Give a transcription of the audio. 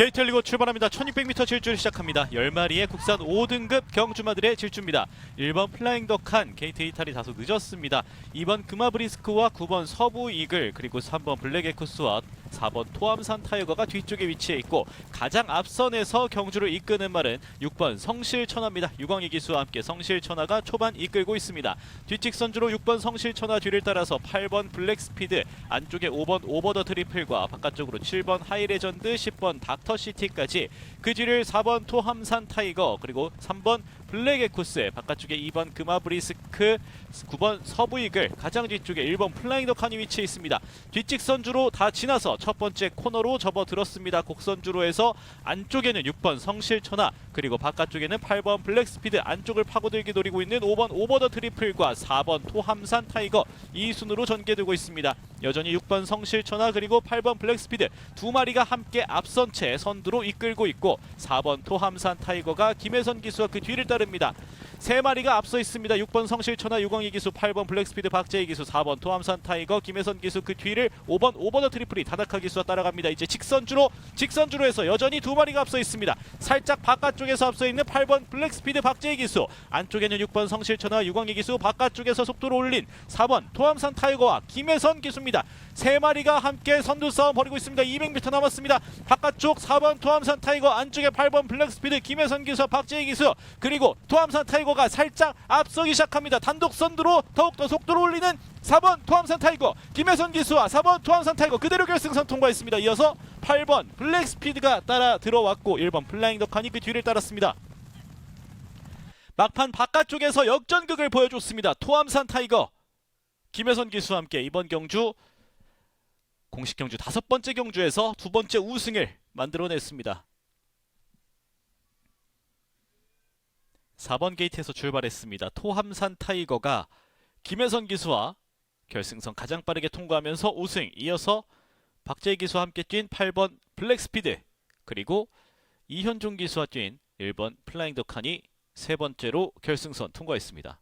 게이트 열리고 출발합니다. 1600m 질주를 시작합니다. 10마리의 국산 5등급 경주마들의 질주입니다. 1번 플라잉 덕한 게이트 이탈이 다소 늦었습니다. 2번 금화브리스크와 9번 서부 이글 그리고 3번 블랙 에쿠스와 4번 토암산 타이거가 뒤쪽에 위치해 있고 가장 앞선에서 경주를 이끄는 말은 6번 성실천하입니다. 유광희 기수와 함께 성실천하가 초반 이끌고 있습니다. 뒷직선주로 6번 성실천하 뒤를 따라서 8번 블랙스피드 안쪽에 5번 오버 더 트리플과 바깥쪽으로 7번 하이레전드 10번 닥터시티까지 그 뒤를 4번 토함산 타이거 그리고 3번 블랙 에쿠스 바깥쪽에 2번 금화브리스크 9번 서부이글 가장 뒤쪽에 1번 플라잉 더칸이 위치해 있습니다. 뒷직선주로 다 지나서 첫 번째 코너로 접어들었습니다. 곡선주로 해서 안쪽에는 6번 성실천하 그리고 바깥쪽에는 8번 블랙스피드 안쪽을 파고들기 노리고 있는 5번 오버더 트리플과 4번 토함산 타이거 이 순으로 전개되고 있습니다. 여전히 6번 성실천하 그리고 8번 블랙스피드 두 마리가 함께 앞선 채 선두로 이끌고 있고 4번 토함산 타이거가 김혜선 기수와 그 뒤를 따릅니다. 세 마리가 앞서 있습니다. 6번 성실천하 유광희 기수, 8번 블랙스피드 박재희 기수, 4번 토함산 타이거 김혜선 기수 그 뒤를 5번 오버더 트리플이 다다카 기수와 따라갑니다. 이제 직선주로 직선주로 해서 여전히 두 마리가 앞서 있습니다. 살짝 바깥쪽에서 앞서 있는 8번 블랙스피드 박재희 기수, 안쪽에는 6번 성실천하 유광희 기수, 바깥쪽에서 속도를 올린 4번 토함산 타이거와 김혜선 기수입니다. 세 마리가 함께 선두 싸움 벌이고 있습니다. 200m 남았습니다. 바깥쪽 4번 토함산 타이거, 안쪽에 8번 블랙스피드 김혜선 기수, 박재희 기수, 그리고 토함산 타이거가 살짝 앞서기 시작합니다. 단독 선두로 더욱더 속도를 올리는 4번 토함산 타이거, 김혜선 기수와 4번 토함산 타이거 그대로 결승선 통과했습니다. 이어서 8번 블랙스피드가 따라 들어왔고 1번 플라잉 더칸이 그 뒤를 따랐습니다. 막판 바깥쪽에서 역전극을 보여줬습니다. 토함산 타이거, 김혜선 기수와 함께 이번 경주 공식 경주 다섯 번째 경주에서 두 번째 우승을 만들어냈습니다. 4번 게이트에서 출발했습니다. 토함산 타이거가 김혜선 기수와 결승선 가장 빠르게 통과하면서 우승. 이어서 박재희 기수와 함께 뛴 8번 블랙스피드 그리고 이현종 기수와 뛴 1번 플라잉 더칸이 세 번째로 결승선 통과했습니다.